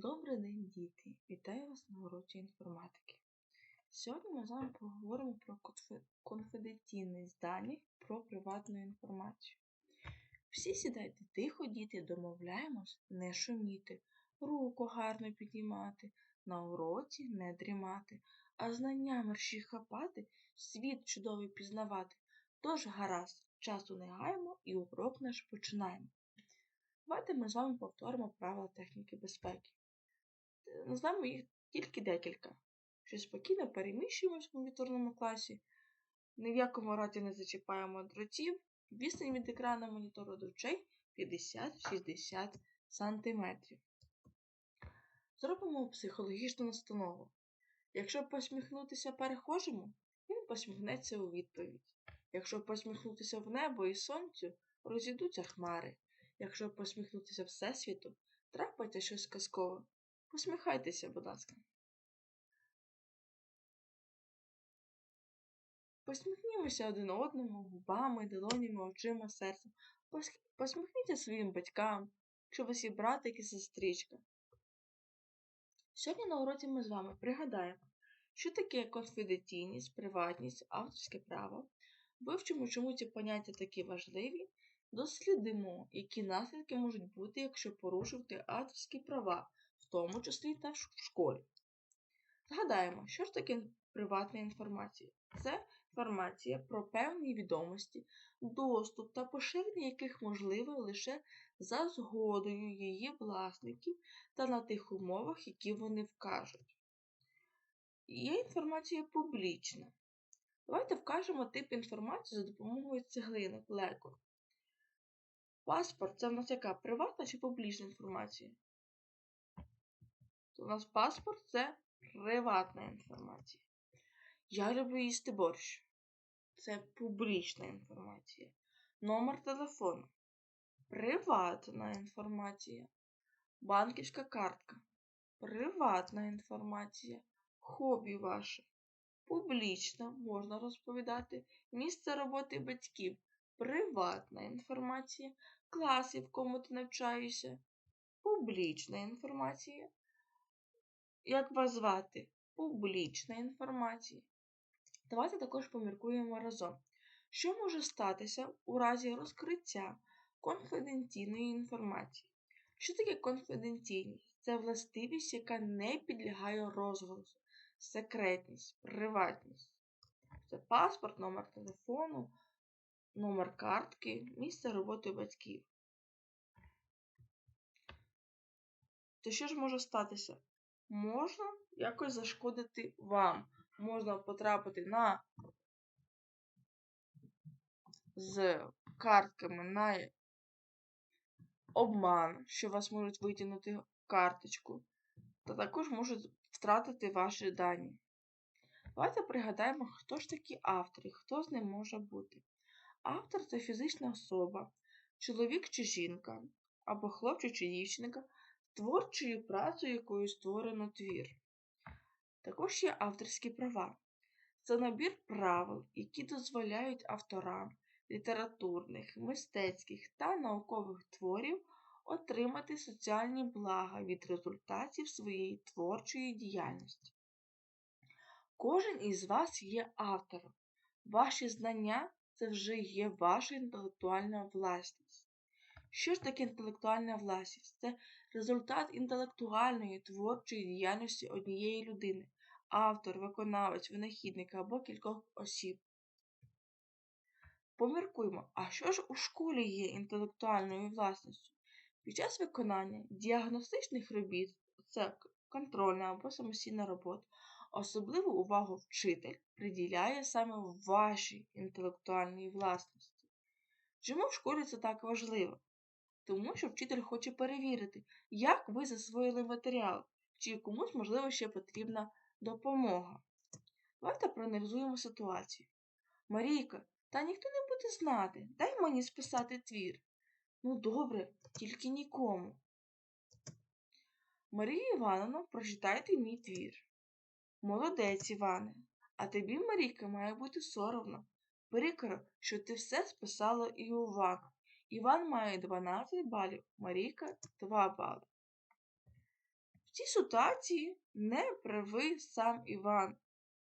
Добрий день, діти! Вітаю вас на уроці інформатики. Сьогодні ми з вами поговоримо про конфіденційність даних про приватну інформацію. Всі сідайте тихо, діти, домовляємось не шуміти, руку гарно піднімати, на уроці не дрімати, а знання мерщі хапати, світ чудовий пізнавати. Тож гаразд, часу не гаємо і урок наш починаємо. Давайте ми з вами повторимо правила техніки безпеки. Назвемо їх тільки декілька, що спокійно переміщуємось в комп'ютерному класі, ні в якому разі не зачіпаємо дротів, відстань від екрану монітору до очей 50-60 см. Зробимо психологічну настанову. Якщо посміхнутися перехожому, він посміхнеться у відповідь. Якщо посміхнутися в небо і сонцю, розійдуться хмари. Якщо посміхнутися Всесвіту, трапиться щось казкове. Посміхайтеся, будь ласка. Посміхнімося один одному губами, долонями, очима, серцем. Посміхніться своїм батькам, у вас є братик і сестричка. Сьогодні на уроці ми з вами пригадаємо, що таке конфіденційність, приватність, авторське право, вивчимо, чому ці поняття такі важливі, дослідимо, які наслідки можуть бути, якщо порушувати авторські права, в тому числі та в школі. Згадаємо, що ж таке приватна інформація? Це інформація про певні відомості, доступ та поширення яких можливе лише за згодою її власників та на тих умовах, які вони вкажуть. Є інформація публічна. Давайте вкажемо тип інформації за допомогою цеглинок Lego. Паспорт це в нас яка приватна чи публічна інформація? То у нас паспорт це приватна інформація. Я люблю їсти борщ. Це публічна інформація. Номер телефону. Приватна інформація. Банківська картка. Приватна інформація. Хобі ваше. Публічна, можна розповідати. Місце роботи батьків. Приватна інформація. Класи, в кому ти навчаєшся. Публічна інформація. Як вас звати? Публічна інформація. Давайте також поміркуємо разом. Що може статися у разі розкриття конфіденційної інформації? Що таке конфіденційність? Це властивість, яка не підлягає розголосу, секретність, приватність. Це паспорт, номер телефону, номер картки, місце роботи батьків. То що ж може статися? Можна якось зашкодити вам. Можна потрапити на з картками на обман, що вас можуть витягнути карточку, та також можуть втратити ваші дані. Давайте пригадаємо, хто ж такі автори, хто з ним може бути. Автор це фізична особа, чоловік чи жінка, або хлопчик чи дівчинка, творчою працею, якою створено твір. Також є авторські права. Це набір правил, які дозволяють авторам літературних, мистецьких та наукових творів отримати соціальні блага від результатів своєї творчої діяльності. Кожен із вас є автором. Ваші знання це вже є ваша інтелектуальна власність. Що ж таке інтелектуальна власність? Це результат інтелектуальної творчої діяльності однієї людини, автор, виконавець, винахідник або кількох осіб. Поміркуємо, а що ж у школі є інтелектуальною власністю? Під час виконання діагностичних робіт, це контрольна або самостійна робота, особливу увагу вчитель приділяє саме вашій інтелектуальній власності. Чому в школі це так важливо? Тому що вчитель хоче перевірити, як ви засвоїли матеріал, чи комусь, можливо, ще потрібна допомога. Давайте проаналізуємо ситуацію. Марійка, та ніхто не буде знати. Дай мені списати твір. Ну, добре, тільки нікому. Марія Івановна, прочитайте мій твір. Молодець, Іване, а тобі, Марійка, має бути соромно. Прикро, що ти все списала і Івану. Іван має 12 балів, Марійка 2 бали. В цій ситуації не правий сам Іван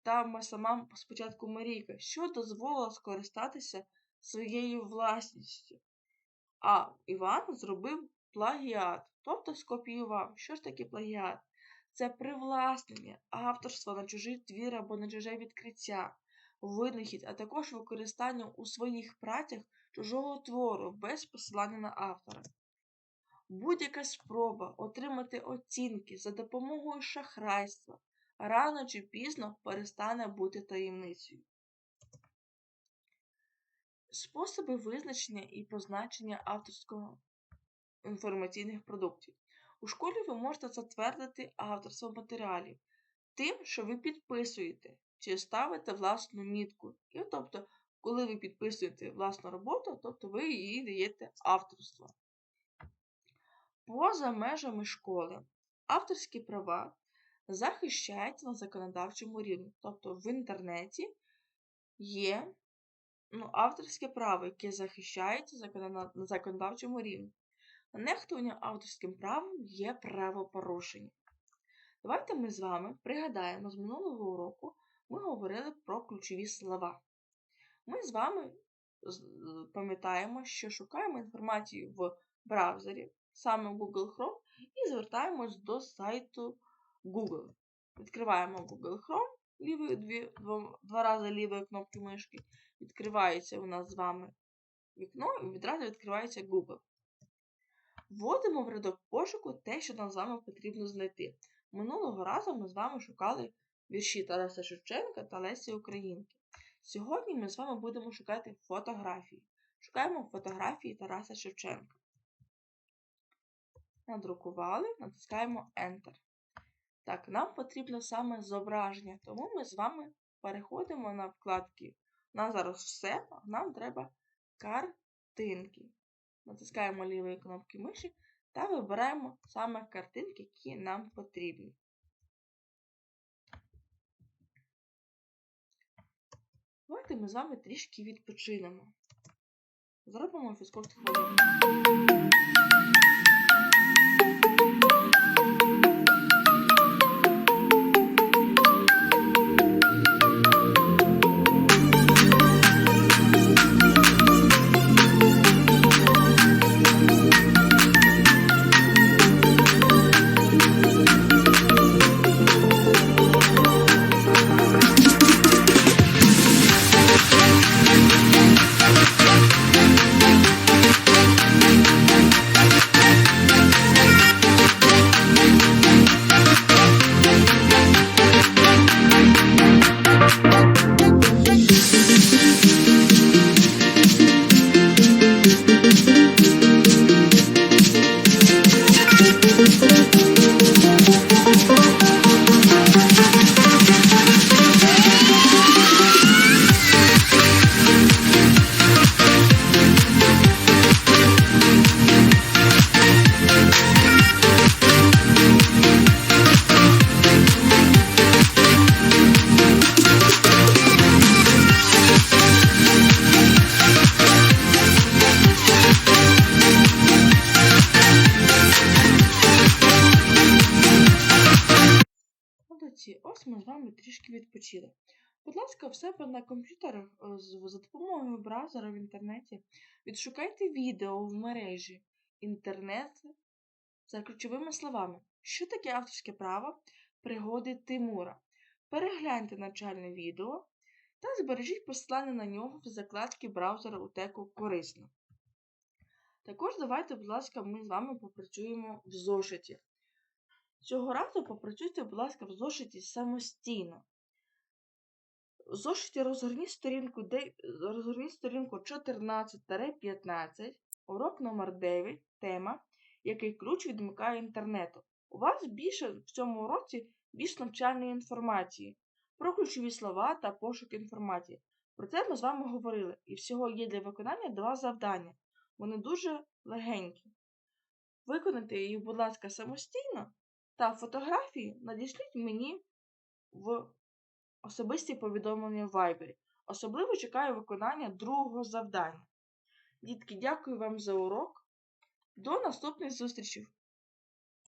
та сама спочатку Марійка, що дозволила скористатися своєю власністю. А Іван зробив плагіат, тобто скопіював. Що ж таке плагіат? Це привласнення авторства на чужий твір або на чуже відкриття, винахід, а також використання у своїх працях чужого твору без посилання на автора. Будь-яка спроба отримати оцінки за допомогою шахрайства рано чи пізно перестане бути таємницею. Способи визначення і позначення авторського інформаційних продуктів. У школі ви можете затвердити авторство матеріалів тим, що ви підписуєте чи ставите власну мітку. І тобто, коли ви підписуєте власну роботу, тобто ви її даєте авторство. Поза межами школи авторські права захищаються на законодавчому рівні. Тобто в інтернеті є ну, авторське право, яке захищається на законодавчому рівні. Нехтування авторським правом є правопорушення. Давайте ми з вами пригадаємо, з минулого уроку ми говорили про ключові слова. Ми з вами пам'ятаємо, що шукаємо інформацію в браузері, саме Google Chrome, і звертаємось до сайту Google. Відкриваємо Google Chrome, лівою, дві, два, два рази лівою кнопки мишки. Відкривається у нас з вами вікно, і відразу відкривається Google. Вводимо в рядок пошуку те, що нам з вами потрібно знайти. Минулого разу ми з вами шукали вірші Тараса Шевченка та Лесі Українки. Сьогодні ми з вами будемо шукати фотографії. Шукаємо фотографії Тараса Шевченка. Надрукували, натискаємо Enter. Так, нам потрібно саме зображення, тому ми з вами переходимо на вкладки. У нас зараз все, а нам треба картинки. Натискаємо лівої кнопки миші та вибираємо саме картинки, які нам потрібні. Давайте ми з вами трішки відпочинемо. Зробимо фізкульт. Молодці, ось ми з вами трішки відпочили. Будь ласка, в себе на комп'ютерах е, за допомогою браузера в інтернеті відшукайте відео в мережі інтернет за ключовими словами. Що таке авторське право? Пригоди Тимура. Перегляньте навчальне відео та збережіть посилання на нього в закладці браузера у теку корисно. Також давайте, будь ласка, ми з вами попрацюємо в зошиті. Цього разу попрацюйте, будь ласка, в зошиті самостійно. В зошиті розгорніть сторінку, розгорніть сторінку 14-15, урок номер 9 тема, який ключ відмикає інтернету. У вас більше в цьому уроці більш навчальної інформації про ключові слова та пошук інформації. Про це ми з вами говорили, і всього є для виконання два завдання. Вони дуже легенькі. Виконайте їх, будь ласка, самостійно та фотографії надішліть мені в особисті повідомлення в Viber. Особливо чекаю виконання другого завдання. Дітки, дякую вам за урок. До наступних зустрічей!